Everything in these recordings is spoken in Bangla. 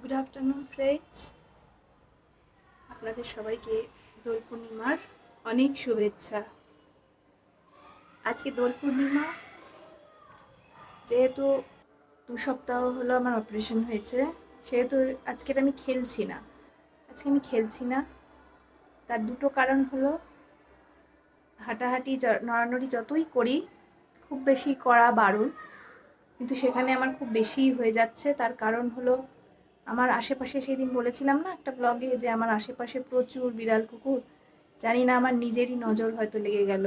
গুড আফটারনুন ফ্রেন্ডস আপনাদের সবাইকে দোল পূর্ণিমার অনেক শুভেচ্ছা। আজকে দোল পূর্ণিমা, যেহেতু দু সপ্তাহ হলো আমার অপারেশন হয়েছে, সেহেতু আজকের আমি খেলছি না। আজকে আমি খেলছি না। তার দুটো কারণ হলো, হাঁটাহাঁটি নড়ানড়ি যতই করি, খুব বেশি করা বারণ। কিন্তু সেখানে আমার খুব বেশি হয়ে যাচ্ছে। তার কারণ হলো আমার আশেপাশে সেই দিন বলেছিলাম না একটা ব্লগে যে আমার আশেপাশে প্রচুর বিড়াল কুকুর। জানি না আমার নিজেরই নজর হয়তো লেগে গেল।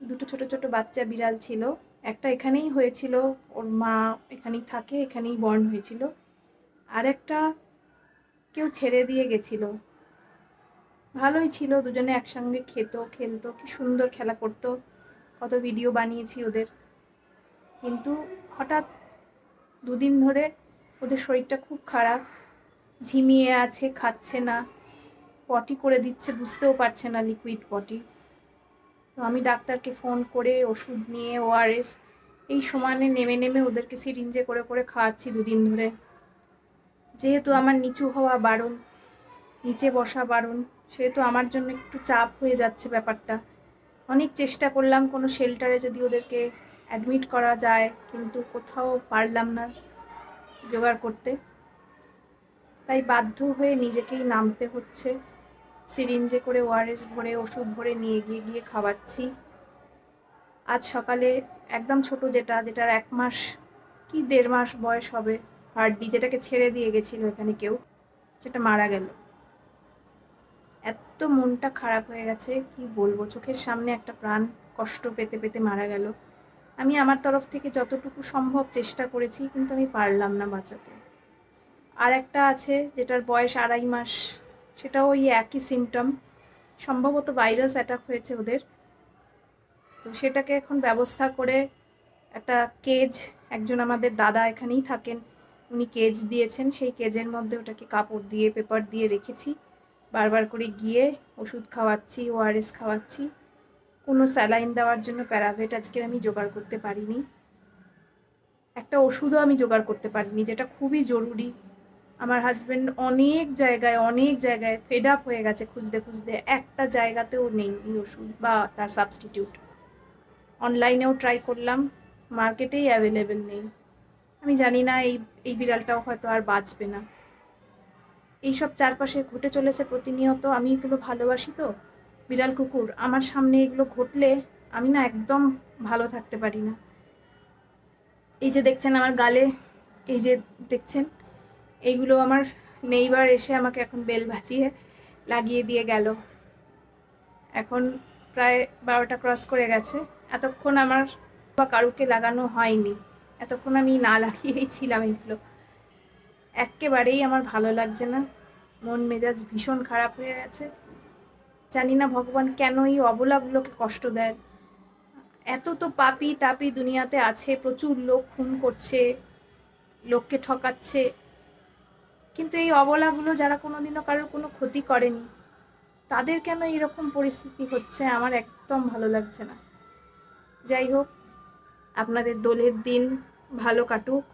দুটো ছোট ছোট বাচ্চা বিড়াল ছিল। একটা এখানেই হয়েছিল, ওর মা এখানেই থাকে, এখানেই বর্ণ হয়েছিল। আর একটা কেউ ছেড়ে দিয়ে গেছিল। ভালোই ছিল, দুজনে একসঙ্গে খেতো, খেলতো, কি সুন্দর খেলা করতো, কত ভিডিও বানিয়েছি ওদের। কিন্তু হঠাৎ দুদিন ধরে ওদের শরীরটা খুব খারাপ। ঝিমিয়ে আছে, খাচ্ছে না। পটি করে দিচ্ছে, বুঝতেও পারছে না লিকুইড পটি। তো আমি ডাক্তারকে ফোন করে ওষুধ নিয়ে ওআরএস এই সমানে নেমে নেমে ওদেরকে সিরিঞ্জে করে করে খাওয়াচ্ছি দুদিন ধরে। যেহেতু আমার নিচু হওয়া বারণ, নিচে বসা বারণ, সেহেতু আমার জন্য একটু চাপ হয়ে যাচ্ছে ব্যাপারটা। অনেক চেষ্টা করলাম কোনো শেল্টারে যদি ওদেরকে অ্যাডমিট করা যায়, কিন্তু কোথাও পারলাম না। জোগাড় করতে। তাই বাধ্য হয়ে নিজেকেই নামতে হচ্ছে। সিরিঞ্জে করে ওআরএস ভরে, ওষুধ ভরে নিয়ে গিয়ে গিয়ে খাওয়াচ্ছি। আজ সকালে একদম ছোট যেটা, যেটার এক মাস কি দেড় মাস বয়স হবে হার্ডি যেটাকে ছেড়ে দিয়ে গেছিল এখানে কেউ, সেটা মারা গেল। এত মনটা খারাপ হয়ে গেছে, কি বলব? চোখের সামনে একটা প্রাণ কষ্ট পেতে পেতে মারা গেল। আমি আমার তরফ থেকে যতটুকু সম্ভব চেষ্টা করেছি, কিন্তু আমি পারলাম না বাঁচাতে। আর একটা আছে যেটার বয়স আড়াই মাস, সেটাও ওই একই সিমটম সম্ভবত ভাইরাস অ্যাটাক হয়েছে ওদের। তো সেটাকে এখন ব্যবস্থা করে একটা কেজ একজন আমাদের দাদা এখানেই থাকেন, উনি কেজ দিয়েছেন। সেই কেজের মধ্যে ওটাকে কাপড় দিয়ে পেপার দিয়ে রেখেছি। বারবার করে গিয়ে ওষুধ খাওয়াচ্ছি ওআরএস খাওয়াচ্ছি। কোনো স্যালাইন দেওয়ার জন্য প্যারাভেট আজকে আমি জোগাড় করতে পারিনি। একটা ওষুধও আমি জোগাড় করতে পারিনি, যেটা খুবই জরুরি। আমার হাজব্যান্ড অনেক জায়গায় অনেক জায়গায় ফেড আপ হয়ে গেছে খুঁজতে খুঁজতে। একটা জায়গাতেও নেই এই ওষুধ বা তার সাবস্টিটিউট অনলাইনেও ট্রাই করলাম মার্কেটেই অ্যাভেলেবেল নেই। আমি জানি না এই এই বিড়ালটাও হয়তো আর বাঁচবে না। এইসব চারপাশে ঘটে চলেছে প্রতিনিয়ত। আমি এগুলো ভালোবাসি তো। বিড়াল কুকুর, আমার সামনে এগুলো ঘটলে আমি না একদম ভালো থাকতে পারি না। এই যে দেখছেন আমার গালে, এই যে দেখছেন এইগুলো আমার নেইবার এসে আমাকে এখন বেল ভাজিয়ে লাগিয়ে দিয়ে গেল। এখন প্রায় বারোটা ক্রস করে গেছে। এতক্ষণ আমার বা কারুকে লাগানো হয়নি। এতক্ষণ আমি না লাগিয়েই ছিলাম এগুলো। একেবারেই আমার ভালো লাগছে না। মন মেজাজ ভীষণ খারাপ হয়ে গেছে। জানি না ভগবান কেন এই অবলাগুলোকে কষ্ট দেন। এত তো পাপি তাপি দুনিয়াতে আছে, প্রচুর লোক খুন করছে, লোককে ঠকাচ্ছে। কিন্তু এই অবলাগুলো যারা কোনোদিনও কারোর কোনো ক্ষতি করেনি, তাদের কেন এরকম পরিস্থিতি হচ্ছে? আমার একদম ভালো লাগছে না। যাই হোক, আপনাদের দোলের দিন ভালো কাটুক।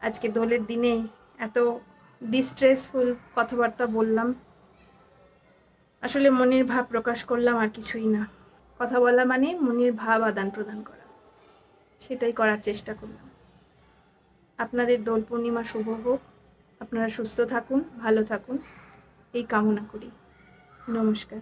আজকে দোলের দিনে এত ডিস্ট্রেসফুল কথাবার্তা বললাম। আসলে মনের ভাব প্রকাশ করলাম আর কিছুই না। কথা বলা মানে মনের ভাব আদান প্রদান করা। সেটাই করার চেষ্টা করলাম। আপনাদের দোল পূর্ণিমা শুভ হোক। আপনারা সুস্থ থাকুন, ভালো থাকুন। এই কামনা করি। নমস্কার।